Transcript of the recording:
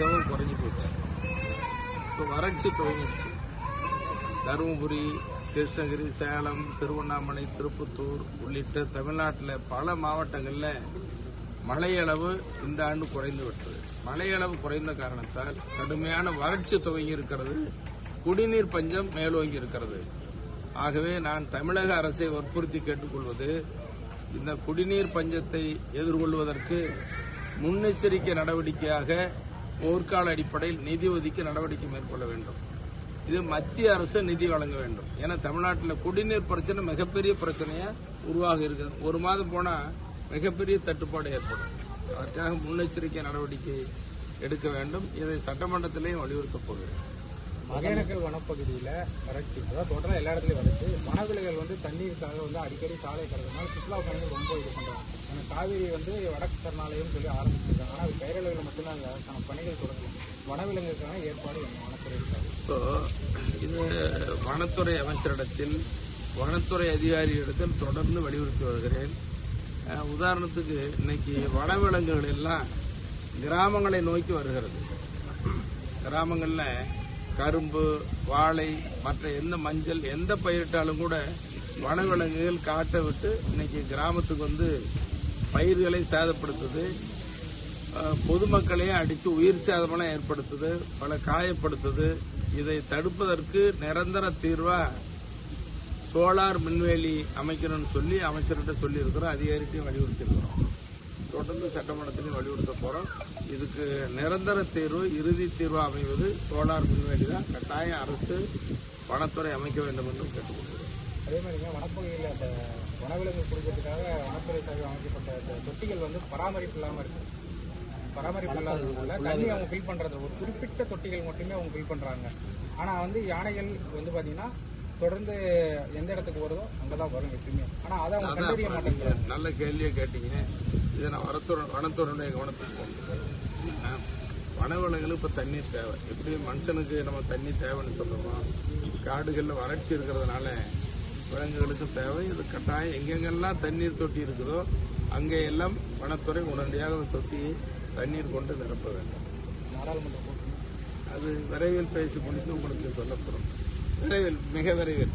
மிகவும் குறைஞ்சி போச்சு. இப்போ வறட்சி துவங்கிடுச்சு. தருமபுரி கிருஷ்ணகிரி சேலம் திருவண்ணாமலை திருப்பத்தூர் உள்ளிட்ட தமிழ்நாட்டில் பல மாவட்டங்களில் மழையளவு இந்த ஆண்டு குறைந்து விட்டது. மழையளவு குறைந்த காரணத்தால் கடுமையான வறட்சி துவங்கி இருக்கிறது. குடிநீர் பஞ்சம் மேலோங்கி இருக்கிறது. ஆகவே நான் தமிழக அரசை வற்புறுத்தி கேட்டுக்கொள்வது இந்த குடிநீர் பஞ்சத்தை எதிர்கொள்வதற்கு முன்னெச்சரிக்கை நடவடிக்கையாக போர்க்கால அடிப்படையில் நிதி ஒதுக்கி நடவடிக்கை மேற்கொள்ள வேண்டும். இது மத்திய அரசு நிதி வழங்க வேண்டும். ஏன்னா தமிழ்நாட்டில் குடிநீர் பிரச்சனை மிகப்பெரிய பிரச்சனையா உருவாக இருக்குது. ஒரு மாதம் போனா மிகப்பெரிய தட்டுப்பாடு ஏற்படும். அதற்காக முன்னெச்சரிக்கை நடவடிக்கை எடுக்க வேண்டும். இதை சட்டமன்றத்திலேயும் வலியுறுத்தப் போகிறேன். ஒகேனக்கல் வனப்பகுதியில் வறட்சி அதாவது தொடர்ந்து எல்லா இடத்துலையும் வறட்சி. வனவிலங்குகள் வந்து தண்ணீருக்காக வந்து அடிக்கடி சாலை கிடக்கிறதுனால சுற்றுலா பயணிகள் ரொம்ப இது பண்ணுறாங்க ஆனா காவிரி வந்து வடக்கு சரணாலயம் சொல்லி ஆரம்பிச்சிருக்காங்க. ஆனால் அது பெயரளவில் மட்டும்தான் பணிகள் தொடங்கும் வனவிலங்குக்கான ஏற்பாடு என்ன வனத்துறை இப்போ இது வனத்துறை அமைச்சரிடத்தில் வனத்துறை அதிகாரிகளிடத்தில் தொடர்ந்து வலியுறுத்தி வருகிறேன். உதாரணத்துக்கு இன்னைக்கு வனவிலங்குகள் எல்லாம் கிராமங்களை நோக்கி வருகிறது. கிராமங்களில் கரும்பு வாழை மற்ற எந்த மஞ்சள் எந்த பயிரிட்டாலும் கூட வனவிலங்குகள் காட்டை விட்டு இன்னைக்கு கிராமத்துக்கு வந்து பயிர்களை சேதப்படுத்துது. பொதுமக்களையும் அடித்து உயிர் சேதமெல்லாம் ஏற்படுத்துது பல காயப்படுத்துது. இதை தடுப்பதற்கு நிரந்தர தீர்வா சோலார் மின்வேலி அமைக்கணும்னு சொல்லி அமைச்சர்கிட்ட சொல்லியிருக்கிறோம். அதிகாரிட்டையும் தொடர்ந்து சட்டமன்றத்திலையும் வலியுறுத்த போறோம். இதுக்கு நிரந்தர தீர்வு இறுதி தீர்வு அமைவது சோலார் மின்வேலி தான். கட்டாயம் அரசு வனத்துறை அமைக்க வேண்டும் என்றும் கேட்டுக்கொள்கிறோம். அதே மாதிரிங்க வனப்பகுதியில் அந்த வனவிலங்கு குடிக்கிறதுக்காக வனத்துறை சார்பில் அமைக்கப்பட்ட தொட்டிகள் வந்து பராமரிப்பு இல்லாமல் இருக்கு. பராமரிப்பு இல்லாததுனால தண்ணி அவங்க ஃபில் பண்றது. ஒரு குறிப்பிட்ட தொட்டிகள் மட்டுமே அவங்க ஃபில் பண்றாங்க. ஆனா வந்து யானைகள் வந்து பாத்தீங்கன்னா தொடர்ந்து எந்த இடத்துக்கு வருதோ அங்கதான் வரும் எப்பயுமே. ஆனா அதை அவங்க கண்டறிய மாட்டேங்கிறாங்க. நல்ல கேள்வியை கேட்டீங்க. இதை நான் வனத்துறை வனத்துறையுடைய கவனத்துக்கு கொண்டு போறேன். வனவிலங்குகளுக்கு இப்ப தண்ணீர் தேவை. எப்படி மனுஷனுக்கு நம்ம தண்ணி தேவைன்னு சொல்றோமோ காடுகள்ல வறட்சி இருக்கிறதுனால விலங்குகளுக்கு தேவை. இது கட்டாயம் எங்கெங்கெல்லாம் தண்ணீர் தொட்டி இருக்குதோ அங்கே எல்லாம் வனத்துறை உடனடியாக தொட்டியை தண்ணீர் கொண்டு நிரப்ப வேண்டும். அது விரைவில் பேசி முடித்து உங்களுக்கு சொல்லப்படும். விரைவில் மிக விரைவில்.